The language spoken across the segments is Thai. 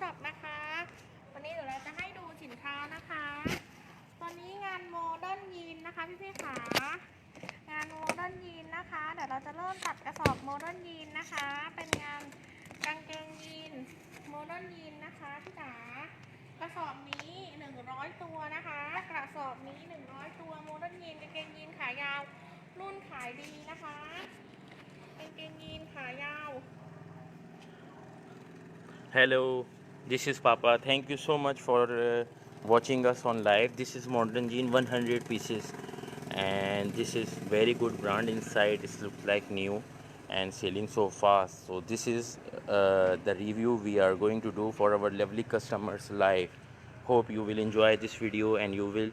ช็อปนะคะ วันนี้เดี๋ยวเราจะให้ดูสินค้านะคะ ตอนนี้งานโมเดิร์นยีนนะคะพี่พี่ๆขางานโมเดิร์นยีนนะคะ เดี๋ยวเราจะเริ่มตัดกระสอบโมเดิร์นยีนนะคะ เป็นงานกางเกงยีนโมเดิร์นยีนนะคะพี่จ๋ากระสอบนี้100ตัวนะคะ กระสอบนี้100ตัวโมเดิร์นยีนกางเกงยีนขายาวรุ่นขายดีนะคะกางเกงยีนขายาว Hello, this is Papa. Thank you so much for uh, watching us on live. This is Modern Jean 100 pieces, and this is very good brand inside. It looks like new and selling so fast. So this is uh, the review we are going to do for our lovely customers live. Hope you will enjoy this video and you will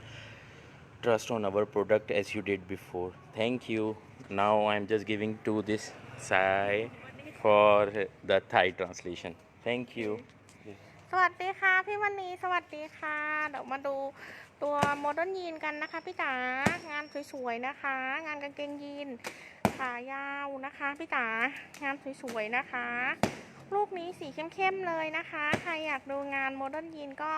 trust on our product as you did before. Thank you. Now I'm just giving to this side for the Thai translation. Thank you. สวัสดีค่ะพี่วันนี้สวัสดีค่ะ เดี๋ยวมาดูตัวโมเดิร์นยีนกันนะคะพี่จ๋างานสวยๆนะคะ งานกางเกงยีนขายาวนะคะพี่จ๋างานสวยๆนะคะ ลูกนี้สีเข้มๆเลยนะคะ ใครอยากดูงานโมเดิร์นยีนก็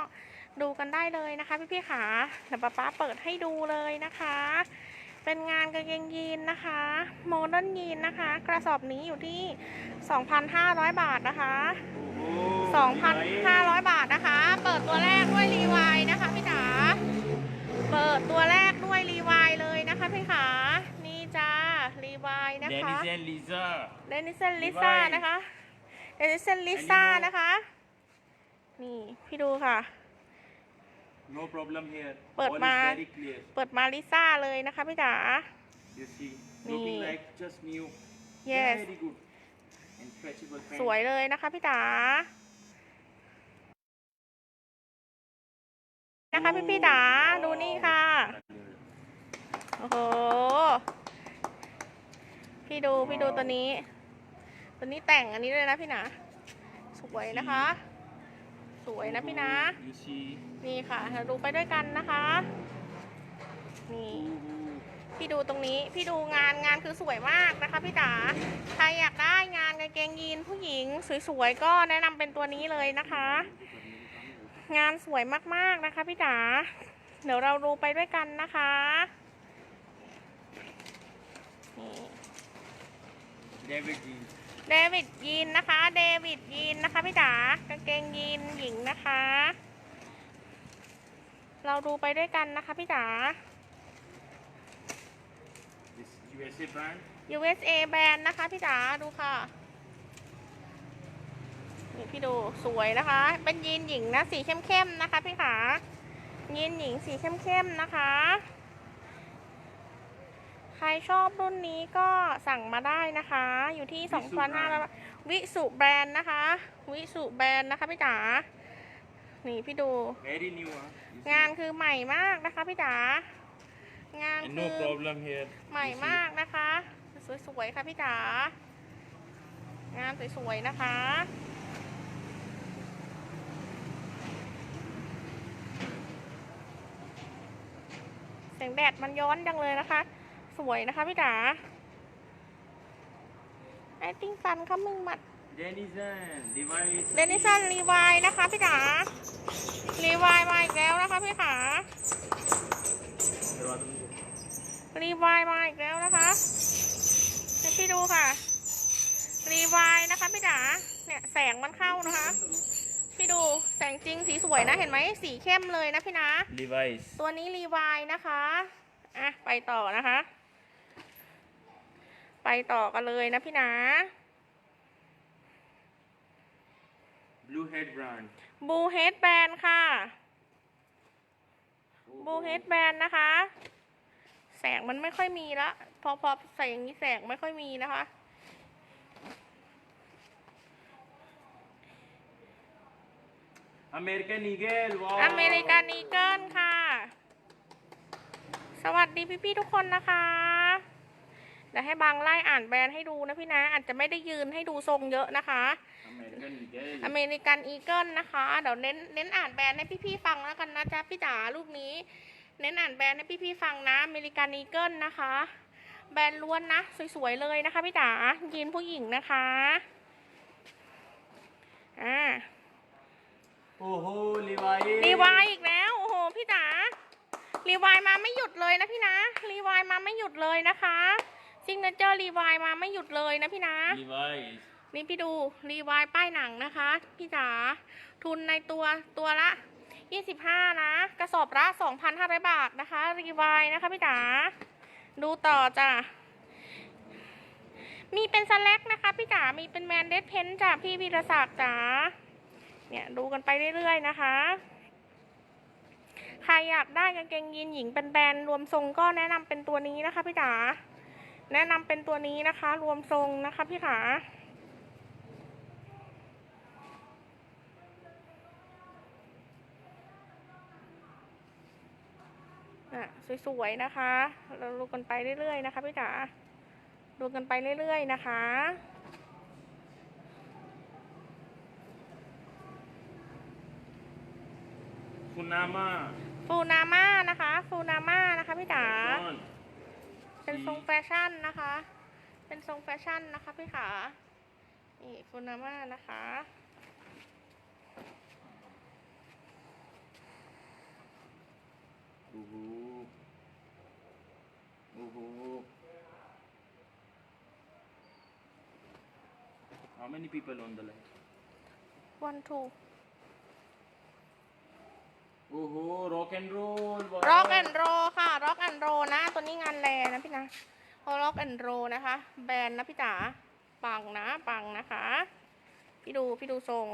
ดูกันได้เลยนะคะพี่ๆค่ะเดี๋ยวป๊าป๊าเปิดให้ดูเลยนะคะ เป็นงานกางเกงยีนนะคะโมเดิร์นยีนนะคะ กระสอบนี้อยู่ที่ 2,500 บาทนะคะ 2,500 บาทนะคะ เปิดตัวแรกด้วยรีวายนะคะพี่จ๋า เปิดตัวแรกด้วยรีวายเลยนะคะพี่ขา นี่จ้ารีวายนะคะ Dennis and Lisa. เดนิเซนลิซ่า Levi's นะคะ เดนิเซนลิซ่าอันนี้นะคะ นี่พี่ดูค่ะ No problem here. But All ma- is very clear. เปิดมาลิซ่าเลยนะคะพี่จ๋า You see, Nee. looking like just new. Yes Very good. And stretchable pant. สวยเลยนะคะพี่จ๋า นะคะพี่พี่ๆจ๋าดูนี่ค่ะ โอ้โห พี่ดูพี่ดูตัวนี้ ตัวนี้แต่งอันนี้เลยนะพี่นะ สวยนะคะ สวยนะพี่นะ นี่ค่ะเราดูไปด้วยกันนะคะ นี่ พี่ดูตรงนี้ พี่ดูงานงานคือสวยมากนะคะพี่จ๋า ใครอยากได้งานกางเกงยีนผู้หญิง สวยๆก็แนะนำเป็นตัวนี้เลยนะคะ งานสวยมากๆนะคะพี่จ๋าเดี๋ยวเราดูไปด้วยกันนะคะนี่ David jeans. เดวิดยีนนะคะ เดวิดยีนนะคะพี่จ๋ากางเกงยีนหญิงนะคะ เราดูไปด้วยกันนะคะพี่จ๋า This USA brand. USA แบรนด์นะคะพี่จ๋าดูค่ะ นี่พี่ดูสวยนะคะ เป็นยีนหญิงนะสีเข้มๆนะคะ พี่ขายีนหญิงสีเข้มๆนะคะ ใครชอบรุ่นนี้ก็สั่งมาได้นะคะ อยู่ที่วิสุแบรนด์2,500วิสุแบรนด์นะคะ วิสุแบรนด์นะคะพี่จ๋านี่พี่ดู Very new, huh? You see? งานคือใหม่มากนะคะพี่จ๋างาน And คื no อ problem here. ใหม่ You see? มากนะคะ สวยๆค่ะพี่จ๋างานสวยๆนะคะ งแดดมันย้อนจังเลยนะคะ สวยนะคะพี่จ๋าไอติ้งฟันเขามึงมัด Denizen. Device. เดนิสันรีวายนะคะพี่จ๋ารีวายมาอีกแล้วนะคะพี่ขารีวายมาอีกแล้วนะคะให้พี่ดูค่ะ รีวายนะคะพี่จ๋าเนี่ยแสงมันเข้านะคะ พี่ดูแสงจริงสีสวยนะเห็นไหมสีเข้มเลยนะพี่นะ Device. ตัวนี้รีวายนะคะอะไปต่อนะคะ ไปต่อกันเลยนะพี่นะ Blue Head brand. บูเฮดแบนค่ะบูเฮดแบนนะคะ แสงมันไม่ค่อยมีละ พอพอใส่อย่างนี้แสงไม่ค่อยมีนะคะ American Eagle. Wow. อเมริกันอีเกิลค่ะ สวัสดีพี่ๆทุกคนนะคะเดี๋ยวให้บางไล่อ่านแบรนด์ให้ดูนะพี่นะ อาจจะไม่ได้ยืนให้ดูทรงเยอะนะคะ American Eagle. อเมริกันอีเกิลนะคะ เดี๋ยวเน้นเน้นอ่านแบรนด์ให้พี่ๆฟังแล้วกันนะจ๊ะพี่จ๋ารูปนี้ เน้นอ่านแบรนด์ให้พี่ๆฟังนะอเมริกันอีเกิลนะคะ แบรนด์ล้วนนะ สวยๆเลยนะคะพี่จ๋ายีนผู้หญิงนะคะ อ่า Levi. รีวายอีกแล้ว โอ้โห พี่จ๋ารีวายมาไม่หยุดเลยนะพี่นะ รีวายมาไม่หยุดเลยนะคะซิงเกิลรีวายมาไม่หยุดเลยนะพี่นะ Levi. นี่พี่ดูรีวายป้ายหนังนะคะ พี่จ๋าทุนในตัวตัวละ 25 นะ กระสอบละ 2,500 บาทนะคะ รีวายนะคะพี่จ๋าดูต่อจ้ะมีเป็นสแล็กนะคะพี่จ๋ามีเป็นแมนเดสเพนจ้ะพี่วีรศักดิ์จ๋า เนี่ยดูกันไปเรื่อยๆนะคะใครอยากได้กางเกงยีนหญิงเป็นแบรนด์รวมทรงก็แนะนำเป็นตัวนี้นะคะพี่จ๋าแนะนำเป็นตัวนี้นะคะ รวมทรงนะคะพี่ขาสวยๆนะคะ เราดูกันไปเรื่อยๆนะคะพี่จ๋าดูกันไปเรื่อยๆนะคะ Funama. ฟูนาม่านะคะ ฟูนาม่านะคะพี่จ๋า John. เป็นทรงแฟชั่นนะคะ เป็นทรงแฟชั่นนะคะพี่ขา นี่ฟูนาม่านะคะ Ooh. Ooh. How many people on the line? one two Oh, rock and roll. wow. ร็อกแอนโรค่ะร็อกแอนโรนะ ตัวนี้งานแลนะพี่นะร็อกแอนโรนะคะ แบรนด์นะพี่จ๋าปังนะปังนะคะ พี่ดูพี่ดูทรง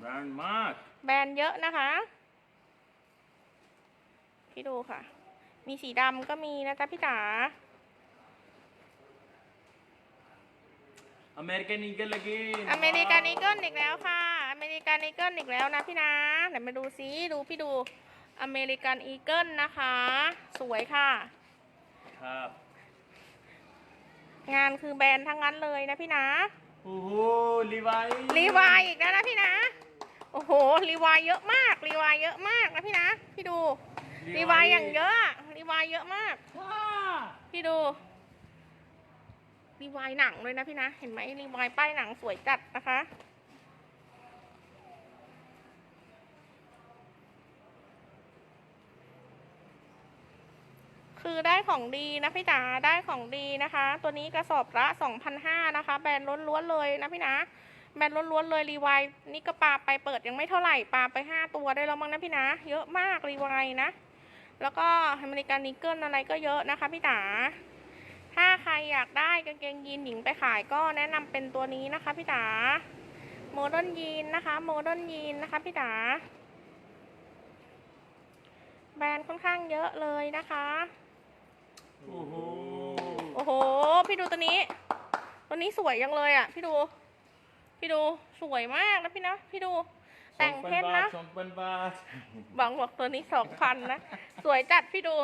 Brand mark. แบรนด์เยอะนะคะ พี่ดูค่ะ มีสีดำก็มีนะจ๊ะพี่จ๋า American Eagle again. อเมริกันอีเกิลอีกแล้วค่ะอ เมริกันอีเกิลอีกแล้วนะพี่นะเดี๋ยวมาดูซิดูพี่ดูอเมริกันอีเกิลนะคะ สวยค่ะ ครับ งานคือแบรนด์ทั้งนั้นเลยนะพี่นะโอ้โหลีวายรีวายอีกแล้วนะพี่นะ โอ้โหรีวายเยอะมากรีวายเยอะมากนะพี่นะ พี่ดูรีวายอย่างเยอะอะรีวายเยอะมากพี่ดูรีวายหนังเลยนะพี่นะ เห็นไหมรีวายป้ายหนังสวยจัดนะคะ คือได้ของดีนะพี่จ๋าได้ของดีนะคะ ตัวนี้กระสอบละ2,500นะคะ แบรนด์ล้วนๆเลยนะพี่นะแบรนด์ล้วนๆเลยรีไวนี่ก็ปาไปเปิดยังไม่เท่าไหร่ปาไป 5 ตัวได้แล้วมั้งนะพี่นะ เยอะมากรีไวนะ แล้วก็อเมริกันนิกเกิลอะไรก็เยอะนะคะพี่จ๋าถ้าใครอยากได้กางเกงยีนหญิงไปขายก็แนะนำเป็นตัวนี้นะคะพี่จ๋าโมเดิร์นยีนนะคะโมเดิร์นยีนนะคะพี่จ๋าแบรนด์ค่อนข้างเยอะเลยนะคะ โอ้โหโอ้โห พี่ดูตัวนี้ ตัวนี้สวยจังเลยอะ พี่ดู พี่ดูสวยมากนะพี่นะ พี่ดู แต่งเพชรนะสองพันบาทบางบอกตัวนี้สองพันนะ สวยจัดพี่ดู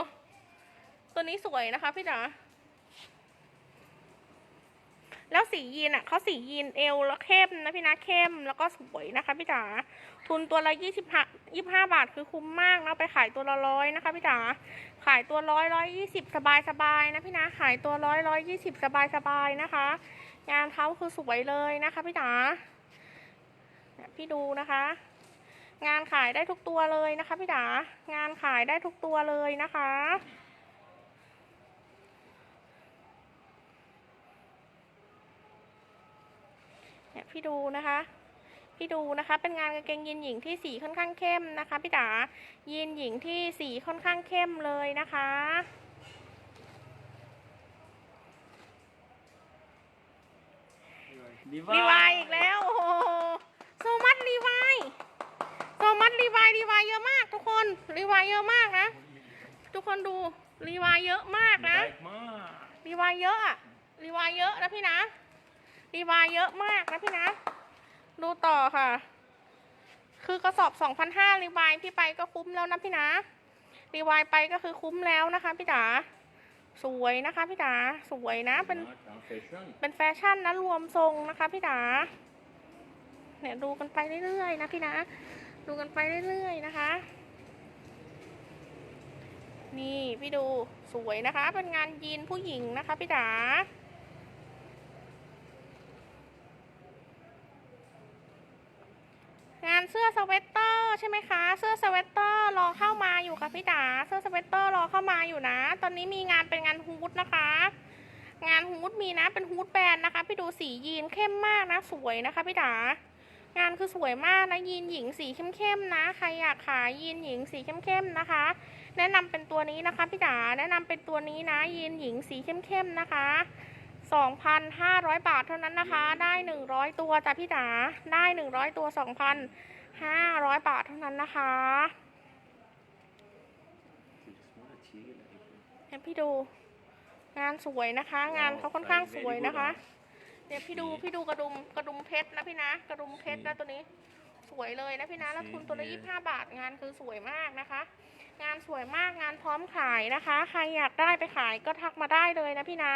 ตัวนี้สวยนะคะพี่จ๋าแล้วสียีนอะเขาสียีนเอวแล้วเข้มนะพี่นะเข้มแล้วก็สวยนะคะพี่จ๋า ทุนตัวละยี่สิบห้ายี่ห้าบาทคือคุ้มมากนะไปขายตัวละร้อยนะคะพี่จ๋าขายตัวร้อยร้อยยี่สิบสบายสบายนะพี่นะขายตัวร้อยร้อยยี่สิบสบายสบายนะคะ งานเขาคือสวยเลยนะคะพี่จ๋าเนี่ยพี่ดูนะคะ งานขายได้ทุกตัวเลยนะคะพี่จ๋างานขายได้ทุกตัวเลยนะคะเนี่ยพี่ดูนะคะ พี่ดูนะคะ เป็นงานกางเกงยีนหญิงที่สีค่อนข้างเข้มนะคะ พี่จ๋ายีนหญิงที่สีค่อนข้างเข้มเลยนะคะรีวายอีกแล้วโอ้โหโซมัสรีวายโซมัสรีวายรีวายเยอะมาก ทุกคนรีวายเยอะมากนะ ทุกคนดูรีวายเยอะมากนะแบกมากรีวายเยอะอะรีวายเยอะนะพี่นะรีวายเยอะมากนะพี่นะ ดูต่อค่ะ คือกระสอบ2,500รีวายพี่ไปก็คุ้มแล้วนะพี่นะ รีวายไปก็คือคุ้มแล้วนะคะพี่จ๋า สวยนะคะพี่จ๋า สวยนะ เป็นแฟชั่นเป็นแฟชั่นนะรวมทรงนะคะพี่จ๋า เนี่ยดูกันไปเรื่อยๆนะพี่นะ ดูกันไปเรื่อยๆนะคะ นี่พี่ดูสวยนะคะ เป็นงานยีนผู้หญิงนะคะพี่จ๋า งานเสื้อสเวตเตอร์ใช่ไหมคะ เสื้อสเวตเตอร์รอเข้ามาอยู่ค่ะพี่จ๋าเสื้อสเวตเตอร์รอเข้ามาอยู่นะ ตอนนี้มีงานเป็นงานฮูดนะคะ งานฮูดมีนะเป็นฮูดแบรนด์นะคะพี่ดูสียีนเข้มมากนะสวยนะคะพี่จ๋างานคือสวยมากนะยีนหญิงสีเข้มๆนะใครอยากขายยีนหญิงสีเข้มๆนะคะ แนะนำเป็นตัวนี้นะคะพี่จ๋าแนะนำเป็นตัวนี้นะยีนหญิงสีเข้มๆนะคะ 2,500 บาทเท่านั้นนะคะ ได้ 100 ตัวจ้ะพี่จ๋า ได้ 100 ตัว 2,500 บาทเท่านั้นนะคะให้พี่ดู งานสวยนะคะ งานเขาค่อนข้างสวยนะคะเนี่ยพี่ดูพี่ดูกระดุมกระดุมเพชรนะพี่นะ กระดุมเพชรนะตัวนี้ สวยเลยนะพี่นะแล้วทุนตัวละ25บาทงานคือสวยมากนะคะ งานสวยมากงานพร้อมขายนะคะ ใครอยากได้ไปขายก็ทักมาได้เลยนะพี่นะ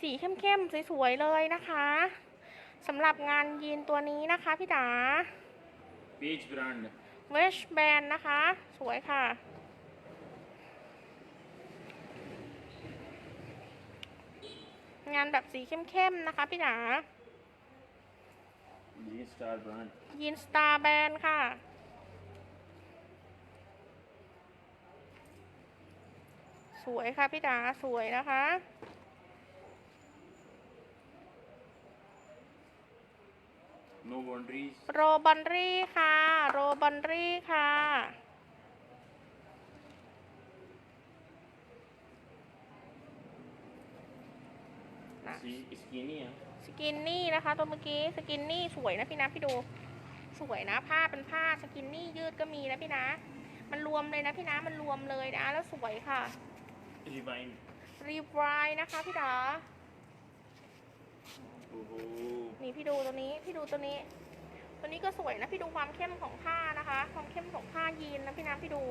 สีเข้มๆสวยๆเลยนะคะสำหรับงานยีนตัวนี้นะคะพี่จ๋า Page brand. เวชแบนนะคะ สวยค่ะ งานแบบสีเข้มๆนะคะพี่จ๋า G Star brand. ยีนสตาร์แบนค่ะสวยค่ะพี่จ๋าสวยนะคะ No boundaries. โรบอนรี่ค่ะ โรบอนรี่ค่ะ See, skinny. Huh? สกินนี่นะคะ ตัวเมื่อกี้สกินนี่สวยนะพี่นะพี่ดูสวยนะผ้าเป็นผ้าสกินนี่ยืดก็มีนะพี่นะ มันรวมเลยนะพี่นะมันรวมเลยนะ แล้วสวยค่ะ Rewind. รีบรายนะคะพี่ดา Oh. นี่พี่ดูตัวนี้พี่ดูตัวนี้ ตัวนี้ก็สวยนะพี่ดูความเข้มของผ้านะคะ ความเข้มของผ้ายีนนะพี่นะพี่ดู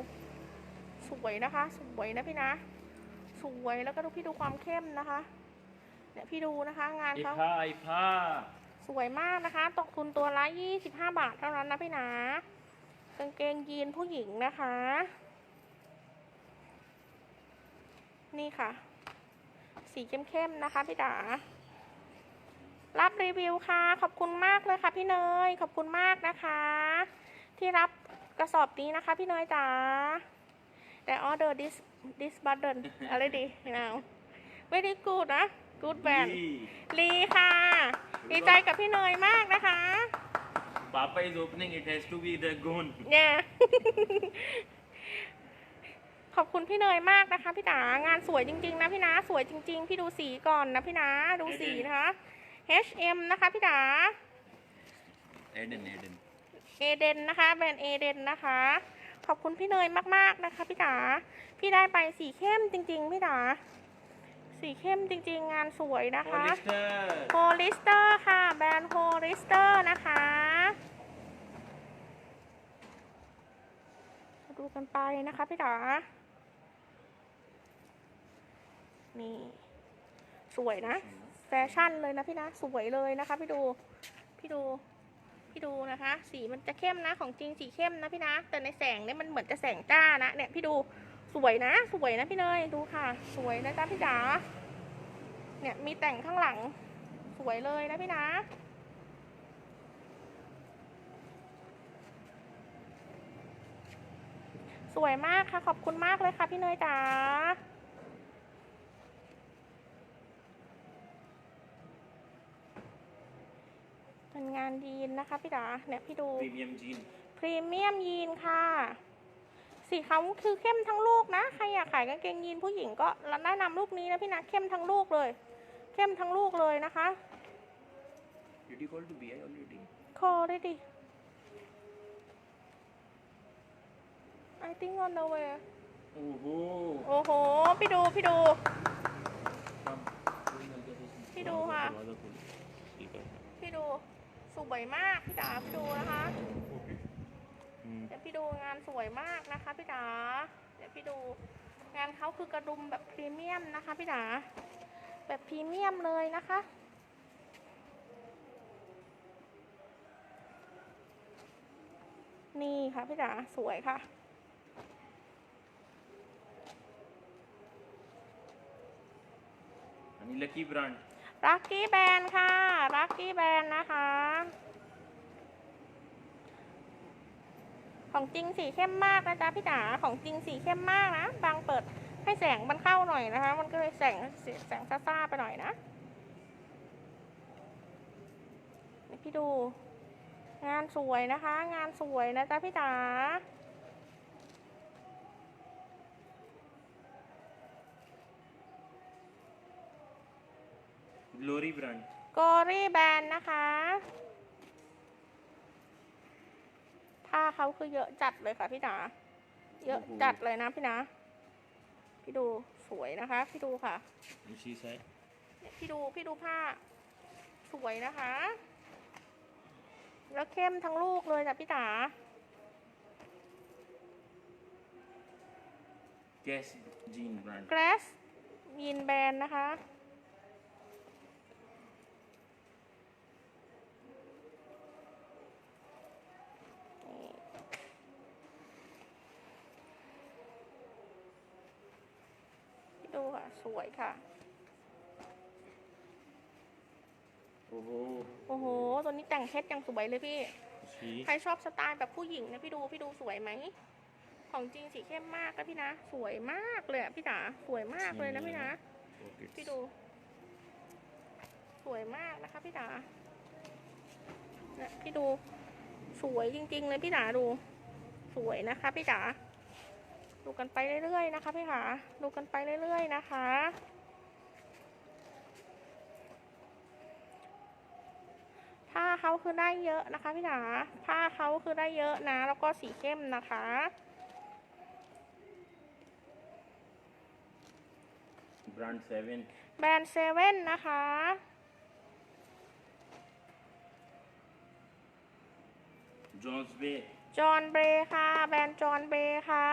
สวยนะคะ สวยนะพี่นะ สวยแล้วก็ดูพี่ดูความเข้มนะคะเนี่ยพี่ดูนะคะ งานเขา Ipa, ipa. สวยมากนะคะ ตกทุนตัวละ25บาทเท่านั้นนะพี่นะกางเกงยีนผู้หญิงนะคะ นี่ค่ะ สีเข้มๆนะคะพี่ดา รับรีวิวค่ะ ขอบคุณมากเลยค่ะพี่เนย ขอบคุณมากนะคะ ที่รับกระสอบนี้นะคะพี่เนยจ๋าแต่ order this this button อะไรดี now very good นะ good brand Lee. ลีค่ะ ดีใจกับพี่เนยมากนะคะ Papa is opening. It has to be the gun. เนี่ยขอบคุณพี่เนยมากนะคะพี่ตางานสวยจริง ๆ นะพี่นะสวยจริง ๆ พี่ดูสีก่อนนะพี่นะดูสีนะคะ H&M นะคะพี่ตา Eden, Eden. เอเดนนะคะแบรนด์เอเดนนะคะ ขอบคุณพี่เนยมากๆนะคะพี่ตาพี่ได้ไปสีเข้มจริง ๆ พี่ตาสีเข้มจริง ๆ งานสวยนะคะ Hollister. โฮลิสเตอร์ค่ะ แบรนด์โฮลิสเตอร์นะคะมาดูกันไปนะคะพี่ดานี่ สวยนะ แฟชั่นเลยนะพี่นะ สวยเลยนะคะ พี่ดู พี่ดู พี่ดูนะคะ สีมันจะเข้มนะ ของจริงสีเข้มนะพี่นะ แต่ในแสงเนี่ยมันเหมือนจะแสงจ้านะ เนี่ยพี่ดู สวยนะ สวยนะพี่เนย ดูค่ะ สวยนะจ๊ะพี่จ๋า เนี่ยมีแต่งข้างหลัง สวยเลยนะพี่นะสวยมากค่ะ ขอบคุณมากเลยค่ะพี่เนยจ๋า เป็นงานยีนนะคะพี่จ๋าเนี่ยพี่ดู Premium jean. พรีเมียมยีนค่ะ สีเขาคือเข้มทั้งลูกนะ ใครอยากขายกางเกงยีนผู้หญิงก็แนะนำลูกนี้นะพี่นะเข้มทั้งลูกเลย เข้มทั้งลูกเลยนะคะ Did you call to BI already? คอได้ดิ I think on the way Oh. โอ้โห พี่ดูพี่ดู พี่ดูค่ะ พี่ดู สวยมากพี่จ๋าพี่ดูนะคะ Hmm. เดี๋ยวพี่ดูงานสวยมากนะคะพี่จ๋าเดี๋ยวพี่ดูงานเขาคือกระดุมแบบพรีเมียมนะคะพี่จ๋าแบบพรีเมียมเลยนะคะนี่ค่ะพี่จ๋าสวยค่ะอันนี้ รักกี้แบนค่ะรักกี้แบนนะคะ ของจริงสีเข้มมากนะจ๊ะพี่จ๋าของจริงสีเข้มมากนะ บางเปิดให้แสงมันเข้าหน่อยนะคะ มันก็เลยแสงแสงซ่าๆไปหน่อยนะนี่พี่ดู งานสวยนะคะ งานสวยนะจ๊ะพี่จ๋า Glory brand. โกรี่แบรนด์นะคะ ผ้าเขาคือเยอะจัดเลยค่ะพี่จ๋าเยอะจัดเลยนะพี่นะพี่ดูสวยนะคะ พี่ดูค่ะ You see side? เนี่ยพี่ดูพี่ดูผ้า สวยนะคะ แล้วเข้มทั้งลูกเลยจ้ะพี่จ๋า Guess jean brand. แกรสยีนแบรนด์นะคะ ค่ะ สวยค่ะ Oh, โอ้โห ตัวนี้แต่งเพชรยังสวยเลยพี่ see? ใครชอบสไตล์แบบผู้หญิงนะพี่ดูพี่ดูสวยไหม ของจริงสีเข้มมากนะพี่นะ สวยมากเลยอะพี่จ๋าสวยมากเลยนะพี่นะ Pockets. พี่ดู สวยมากนะคะพี่จ๋าเนี่ยพี่ดู สวยจริง ๆ เลยพี่จ๋าดู สวยนะคะพี่จ๋า ดูกันไปเรื่อยๆนะคะพี่ขาดูกันไปเรื่อยๆนะคะ ผ้าเขาคือได้เยอะนะคะพี่จ๋าผ้าเขาคือได้เยอะนะ แล้วก็สีเข้มนะคะ Brand 7. แบรนด์เซเว่นนะคะ Jones Bay. จอห์นเบรค่ะ แบรนด์จอห์นเบรค่ะ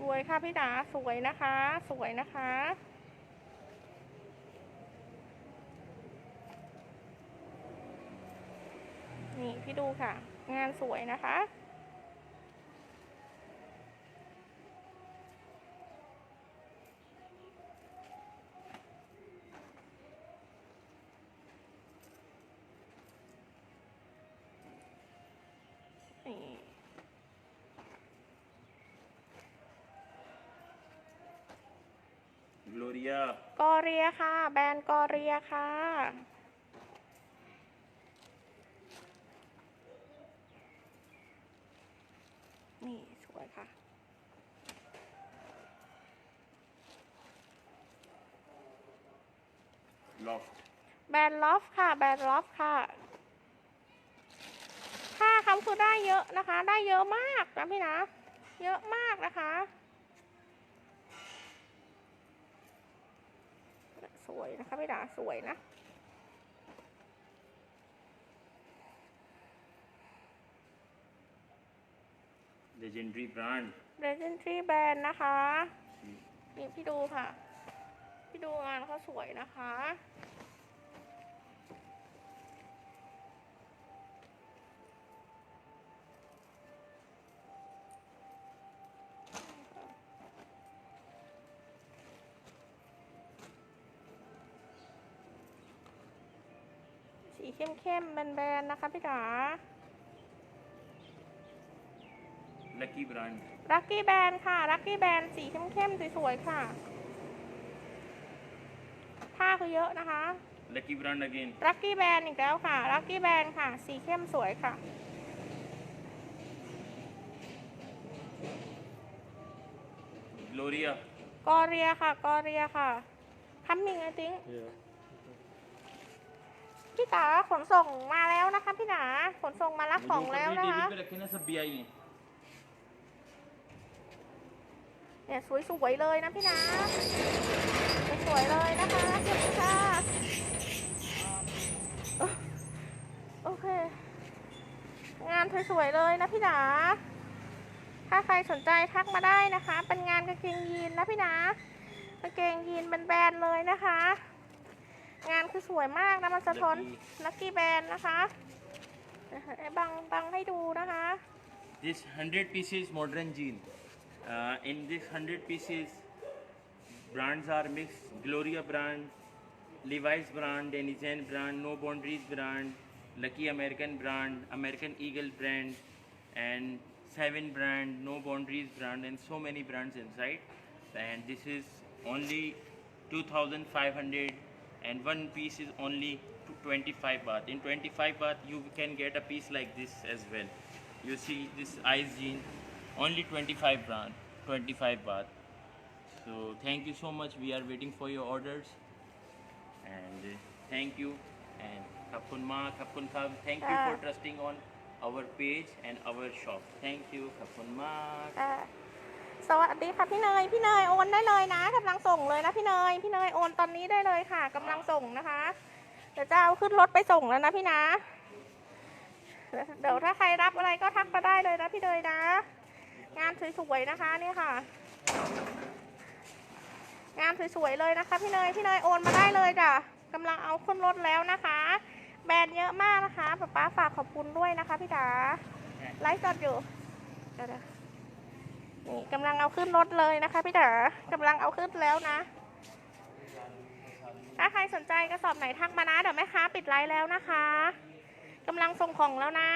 สวยค่ะพี่ดาสวยนะคะ สวยนะคะ นี่พี่ดูค่ะ งานสวยนะคะ นี่ Gloria. กอเรียค่ะ แบรนด์กอเรียค่ะ นี่สวยค่ะ Loft. แบรนด์ลอฟค่ะ แบรนด์ลอฟค่ะผ้าเขาคือได้เยอะนะคะ ได้เยอะมากนะพี่นะ เยอะมากนะคะ ส วยนะคะพี่ดาสวยนะ Legendary brand. Legendary Brand นะคะนี่พี่ดูค่ะ พี่ดูงานเขาสวยนะคะ สีเข้มๆแบนๆนะคะพี่จ๋า Lucky brand. ลัคกี้แบนค่ะลัคกี้แบนสีเข้มๆสวยๆค่ะ ผ้าคือเยอะนะคะ Lucky brand again. ลัคกี้แบนอีกแล้วค่ะลัคกี้แบนค่ะ สีเข้มสวยค่ะ Gloria. กอเรียค่ะ กอเรียค่ะคัมมิงไอติง Yeah. พี่ต๋าขนส่งมาแล้วนะคะพี่จ๋าขนส่งมารับของแล้วนะคะ เนี่ยสวยๆเลยนะพี่นาสวยๆเลยนะคะเชิญค่ะโอเค งานสวยๆเลยนะพี่จ๋าถ้าใครสนใจทักมาได้นะคะ เป็นงานกางเกงยีนนะพี่นากางเกงยีนเป็นแบรนด์เลยนะคะ งานคือสวยมากนะมันสะท้อน Lucky ลักกี้แบนนะคะไอ้บังบังให้ดูนะคะ This 100 pieces modern jean. Uh, in this 100 pieces, brands are mixed. Gloria brand, Levi's brand, Denizen brand, No Boundaries brand, Lucky American brand, American Eagle brand, and Seven brand, No Boundaries brand, and so many brands inside. And this is only 2,500, and one piece is only 25 baht. In 25 baht, you can get a piece like this as well. You see this ice jean, only 25 brand, 25 baht. So thank you so much. We are waiting for your orders. And uh, thank you. And Kapun Ma, Kapun Khab, thank you for Ah. trusting on our page and our shop. Thank you, Kapun Ma. สวัสดีค่ะพี่เนยพี่เนยโอนได้เลยนะกำลังส่งเลยนะพี่เนยพี่เนยโอนตอนนี้ได้เลยค่ะกำลังส่งนะคะเดี๋ยวจะเอาขึ้นรถไปส่งแล้วนะพี่นะ เดี๋ยวถ้าใครรับอะไรก็ทักมาได้เลยนะพี่เนยนะ งานสวยๆนะคะนี่ค่ะ งานสวยๆเลยนะคะ พี่เนยพี่เนยโอนมาได้เลยจ้ะกำลังเอาขึ้นรถแล้วนะคะ แบรนด์เยอะมากนะคะป๊าป๊าฝากขอบคุณด้วยนะคะพี่จ๋าไลฟ์สดอยู่เดี๋ยว นี่กำลังเอาขึ้นรถเลยนะคะพี่เต๋อกำลังเอาขึ้นแล้วนะ ถ้าใครสนใจกระสอบไหนทักมานะเดี๋ยวแม่ค้าปิดไลน์แล้วนะคะกำลังส่งของแล้วนะ